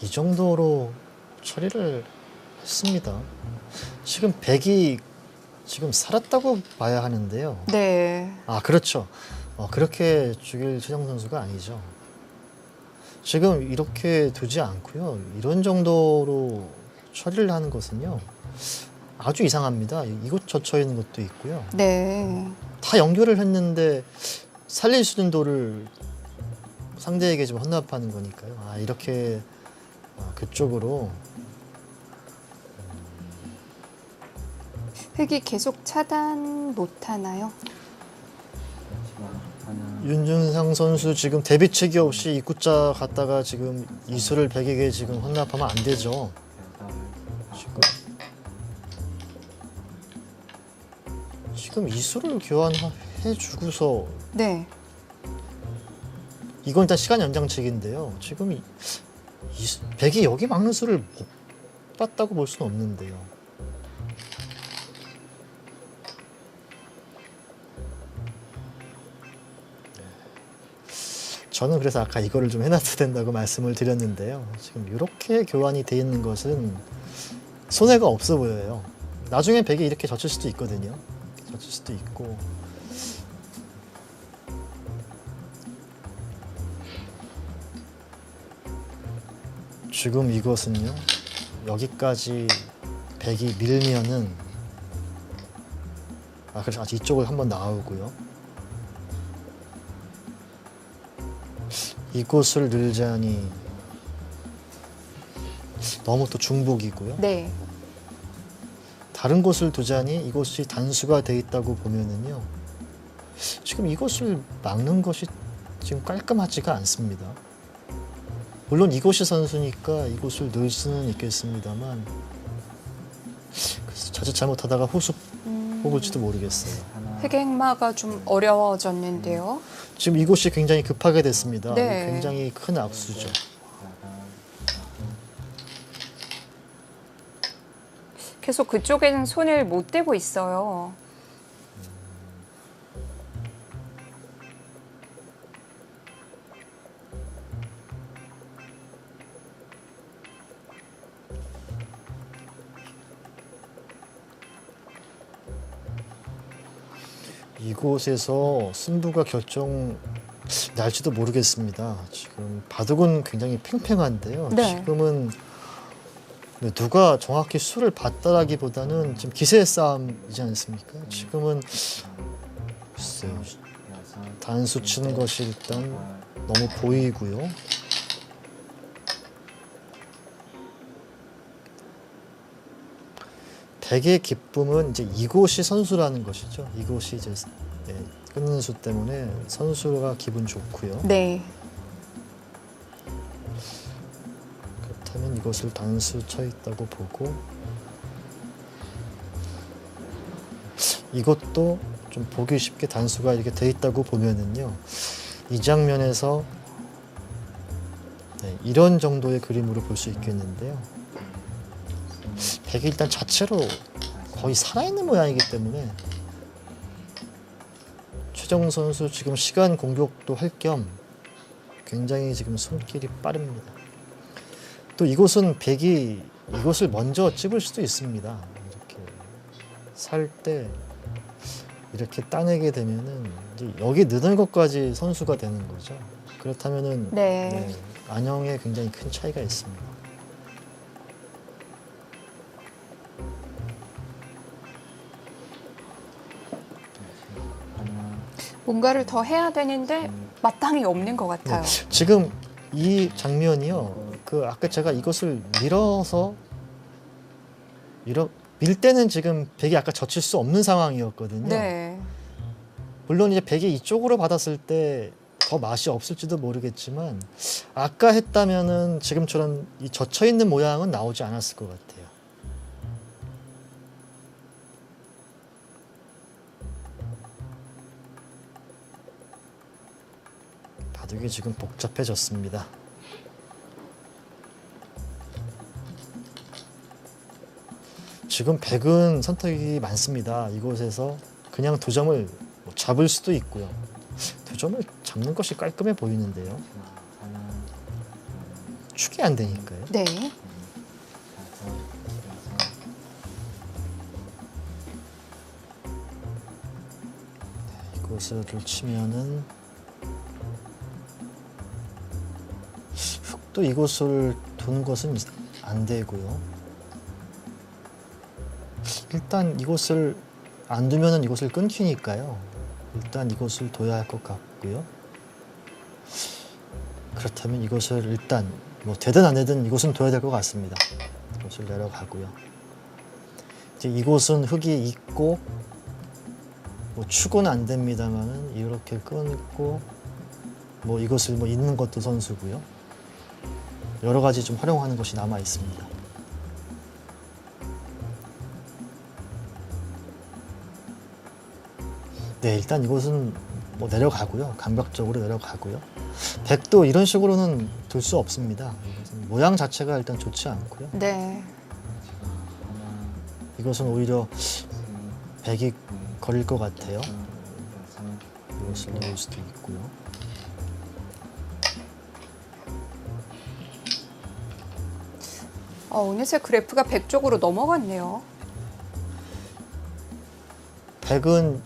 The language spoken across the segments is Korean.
이 정도로 처리를 했습니다. 지금 백이 지금 살았다고 봐야 하는데요. 네. 아 그렇죠. 어, 그렇게 죽일 최정 선수가 아니죠. 지금 이렇게 두지 않고요. 이런 정도로 처리를 하는 것은요. 아주 이상합니다. 이곳 젖혀 있는 것도 있고요. 네. 다 연결을 했는데 살릴 수 있는 돌을 상대에게 좀 헌납하는 거니까요. 아 이렇게 아, 그쪽으로 흙이 계속 차단 못 하나요? 윤준상 선수 지금 대비책이 없이 입구자 갔다가 지금 이수를 백에게 지금 헌납하면 안 되죠. 지금 지금 이수를 교환해 주고서 네. 이건 일단 시간 연장책인데요. 지금 이, 백이 여기 막는 수를 못 봤다고 볼 수는 없는데요. 저는 그래서 아까 이거를 좀 해놔야 된다고 말씀을 드렸는데요. 지금 이렇게 교환이 돼 있는 것은 손해가 없어 보여요. 나중에 백이 이렇게 젖힐 수도 있거든요. 젖힐 수도 있고 지금 이것은요 여기까지 백이 밀면은 아 그래서 아직 이쪽을 한번 나오고요 이곳을 늘자니 너무 또 중복이고요 네. 다른 곳을 두자니 이곳이 단수가 돼 있다고 보면은요 지금 이것을 막는 것이 지금 깔끔하지가 않습니다. 물론 이곳이 선수니까 이곳을 넣을 수는 있겠습니다만 그래서 자칫 잘못하다가 호수 음, 뽑을지도 모르겠어요. 흑행마가 좀 어려워졌는데요. 지금 이곳이 굉장히 급하게 됐습니다. 네. 굉장히 큰 악수죠. 계속 그쪽에는 손을 못 대고 있어요. 이곳에서 승부가 결정 날지도 모르겠습니다. 지금 바둑은 굉장히 팽팽한데요. 네. 지금은 누가 정확히 수를 봤다라기보다는 지금 기세의 싸움이지 않습니까? 지금은 글쎄요. 단수 치는 것이 일단 너무 보이고요. 백의 기쁨은 이제 이곳이 선수라는 것이죠. 이곳이 이제 예, 끊는 수 때문에 선수가 기분 좋고요. 네. 그렇다면 이것을 단수 쳐 있다고 보고 이것도 좀 보기 쉽게 단수가 이렇게 돼 있다고 보면은요 이 장면에서 네, 이런 정도의 그림으로 볼 수 있겠는데요 백이 일단 자체로 거의 살아있는 모양이기 때문에 최정 선수 지금 시간 공격도 할 겸 굉장히 지금 손길이 빠릅니다. 또 이곳은 백이 이곳을 먼저 찝을 수도 있습니다. 이렇게 살 때 이렇게 따내게 되면은 이제 여기 넣는 것까지 선수가 되는 거죠. 그렇다면은 네. 네, 안형에 굉장히 큰 차이가 있습니다. 뭔가를 더 해야 되는데 마땅히 없는 것 같아요. 지금 이 장면이요. 그 아까 제가 이것을 밀어서 밀어 밀 때는 지금 백이 아까 젖힐 수 없는 상황이었거든요. 네. 물론 이제 백이 이쪽으로 받았을 때 더 맛이 없을지도 모르겠지만 아까 했다면은 지금처럼 이 젖혀 있는 모양은 나오지 않았을 것 같아요. 바둑이 지금 복잡해졌습니다. 지금 백은 선택이 많습니다. 이곳에서 그냥 두 점을 뭐 잡을 수도 있고요. 두 점을 잡는 것이 깔끔해 보이는데요. 축이 안 되니까요. 네. 이곳을 치면은 흙도 이곳을 두는 것은 안 되고요. 일단 이곳을 안 두면은 이곳을 끊기니까요. 일단 이곳을 둬야 할 것 같고요. 그렇다면 이곳을 일단 뭐 되든 안 되든 이곳은 둬야 될 것 같습니다. 이곳을 내려가고요. 이제 이곳은 흙이 있고 뭐 축은 안 됩니다만은 이렇게 끊고 뭐 이것을 뭐 있는 것도 선수고요. 여러 가지 좀 활용하는 것이 남아 있습니다. 네, 일단 이곳은 뭐 내려가고요. 감각적으로 내려가고요. 백도 이런 식으로는 둘수 없습니다. 모양 자체가 일단 좋지 않고요. 네. 이것은 오히려 백이 걸릴 것 같아요. 이것을 넣을 수도 있고요. 어, 어느새 그래프가 100 쪽으로 넘어갔네요. 백은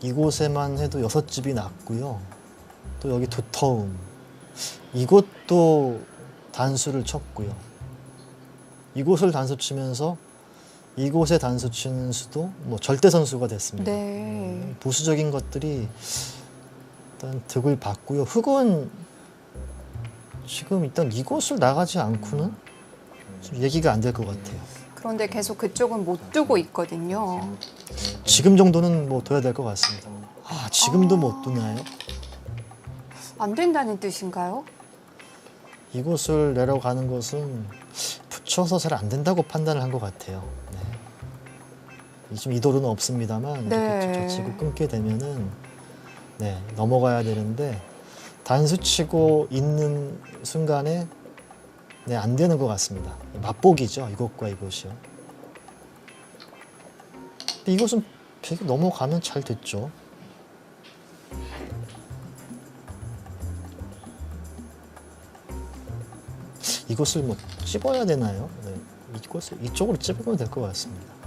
이곳에만 해도 여섯 집이 났고요. 또 여기 두터움. 이곳도 단수를 쳤고요. 이곳을 단수 치면서 이곳에 단수 치는 수도 뭐 절대 선수가 됐습니다. 네. 보수적인 것들이 일단 득을 받고요. 흑은 지금 일단 이곳을 나가지 않고는 좀 얘기가 안 될 것 같아요. 그런데 계속 그쪽은 못 두고 있거든요. 지금 정도는 뭐 둬야 될 것 같습니다. 아 지금도 못 두나요? 안 된다는 뜻인가요? 이곳을 내려가는 것은 붙여서 잘 안 된다고 판단을 한 것 같아요. 네. 지금 이 도로는 없습니다만 네. 이렇게 젖히고 끊게 되면은 네, 넘어가야 되는데 단수 치고 있는 순간에 네, 안 되는 것 같습니다. 맛보기죠. 이것과 이것이요. 근데 이것은 백이 넘어가면 잘 됐죠. 이것을 뭐 찝어야 되나요? 네. 이것을 이쪽으로 찝으면 될 것 같습니다.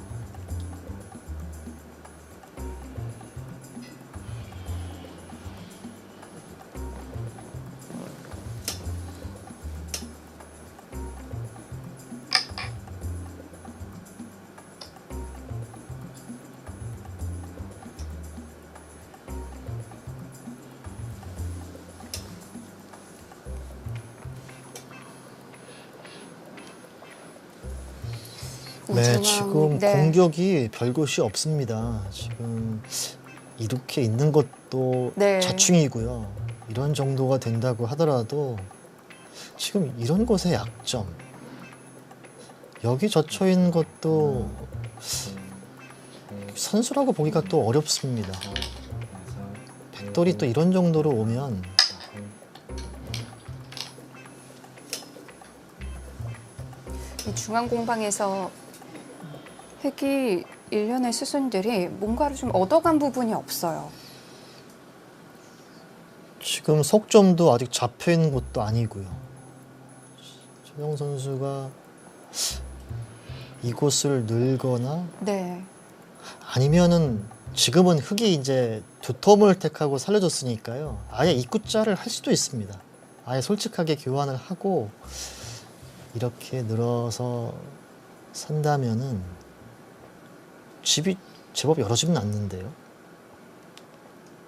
우중함. 지금 네. 공격이 별것이 없습니다. 지금 이렇게 있는 것도 네. 자충이고요. 이런 정도가 된다고 하더라도 지금 이런 것의 약점 여기 젖혀 있는 것도 선수라고 보기가 또 어렵습니다. 백돌이 또 이런 정도로 오면 이 중앙 공방에서 획이 일련의 수순들이 뭔가를 좀 얻어간 부분이 없어요. 지금 속점도 아직 잡혀 있는 것도 아니고요. 최영 선수가 이곳을 늘거나 네. 아니면은 지금은 흙이 이제 두텀을 택하고 살려줬으니까요. 아예 입구자를 할 수도 있습니다. 아예 솔직하게 교환을 하고 이렇게 늘어서 산다면은 집이 제법 여러 집은 않는데요.